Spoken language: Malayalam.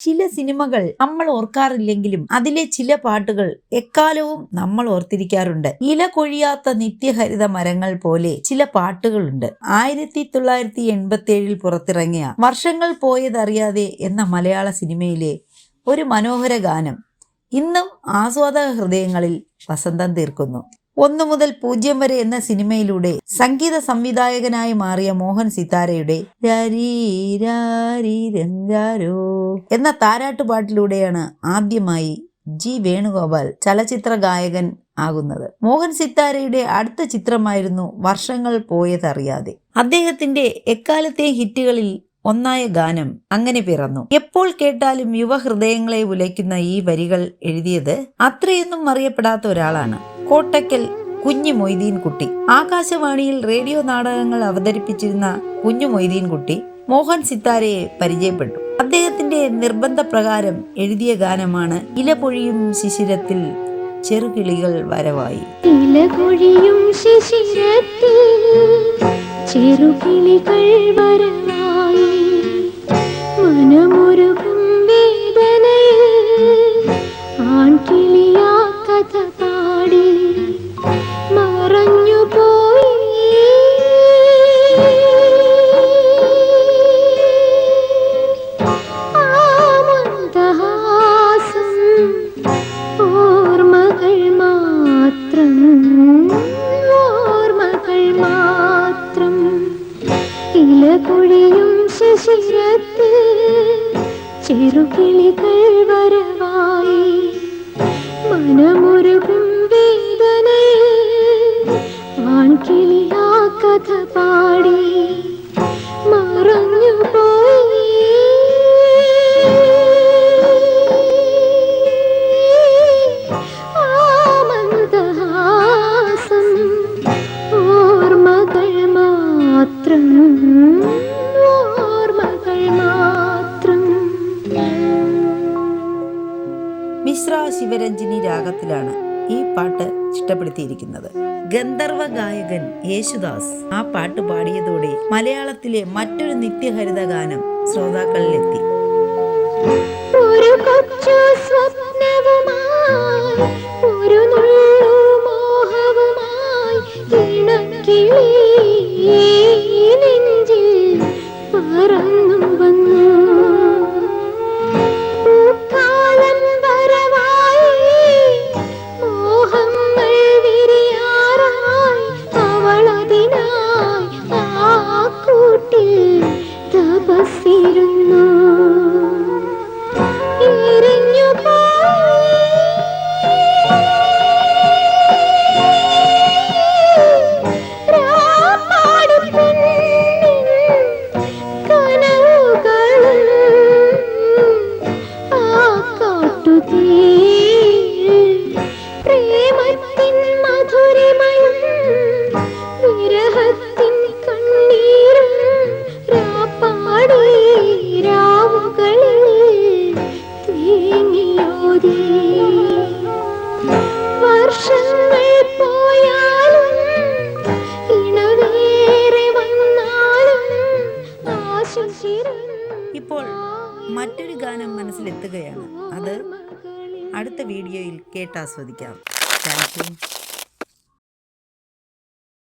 ചില സിനിമകൾ നമ്മൾ ഓർക്കാറില്ലെങ്കിലും അതിലെ ചില പാട്ടുകൾ എക്കാലവും നമ്മൾ ഓർത്തിരിക്കാറുണ്ട്. ഇല കൊഴിയാത്ത നിത്യഹരിത മരങ്ങൾ പോലെ ചില പാട്ടുകളുണ്ട്. ആയിരത്തി തൊള്ളായിരത്തി എൺപത്തി ഏഴിൽ പുറത്തിറങ്ങിയ വർഷങ്ങൾ പോയതറിയാതെ എന്ന മലയാള സിനിമയിലെ ഒരു മനോഹര ഗാനം ഇന്നും ആസ്വാദക ഹൃദയങ്ങളിൽ വസന്തം തീർക്കുന്നു. ഒന്നു മുതൽ പൂജ്യം വരെ എന്ന സിനിമയിലൂടെ സംഗീത സംവിധായകനായി മാറിയ മോഹൻ സിതാരയുടെ എന്ന താരാട്ടുപാട്ടിലൂടെയാണ് ആദ്യമായി ജി വേണുഗോപാൽ ചലച്ചിത്ര ഗായകൻ ആകുന്നത്. മോഹൻ സിത്താരയുടെ അടുത്ത ചിത്രമായിരുന്നു വർഷങ്ങൾ പോയതറിയാതെ. അദ്ദേഹത്തിന്റെ എക്കാലത്തെ ഹിറ്റുകളിൽ ഒന്നായ ഗാനം അങ്ങനെ പിറന്നു. എപ്പോൾ കേട്ടാലും യുവഹൃദയങ്ങളെ ഉലയ്ക്കുന്ന ഈ വരികൾ എഴുതിയത് അത്രയൊന്നും അറിയപ്പെടാത്ത ഒരാളാണ് കോട്ടക്കൽ കുഞ്ഞു മൊയ്തീൻ കുട്ടി. ആകാശവാണിയിൽ റേഡിയോ നാടകങ്ങൾ അവതരിപ്പിച്ചിരുന്ന കുഞ്ഞു മൊയ്തീൻ കുട്ടി മോഹൻ സിത്താരയെ പരിചയപ്പെട്ടു. അദ്ദേഹത്തിന്റെ നിർബന്ധപ്രകാരം എഴുതിയ ഗാനമാണ് ഇലപൊഴിയും ശിശിരത്തിൽ ചെറുകിളികൾ വരവായി. ഇലപൊഴിയും ശിശിരത്തിൽ ചെറുകിളികൾ വരവായി. ശിശിരത്ത് ചെറുകിളികൾ വരവായി. മനമൊരുകും ശിവരഞ്ജിനി രാഗത്തിലാണ് ഈ പാട്ട് ചിട്ടപ്പെടുത്തിയിരിക്കുന്നത് ഗന്ധർവ ഗായകൻ യേശുദാസ് ആ പാട്ട് പാടിയതോടെ മലയാളത്തിലെ മറ്റൊരു നിത്യഹരിത ഗാനം ശ്രോതാക്കളിലെത്തി. ഒരു കൊച്ചു സ്വപ്നവുമായി ഒരു തപസ്സിരുന്നു ആ പ്രേമത്തിൻ ഇപ്പോൾ മറ്റൊരു ഗാനം മനസ്സിലെത്തുകയാണ്. അത് അടുത്ത വീഡിയോയിൽ കേട്ടാസ്വദിക്കാം താങ്ക് യു.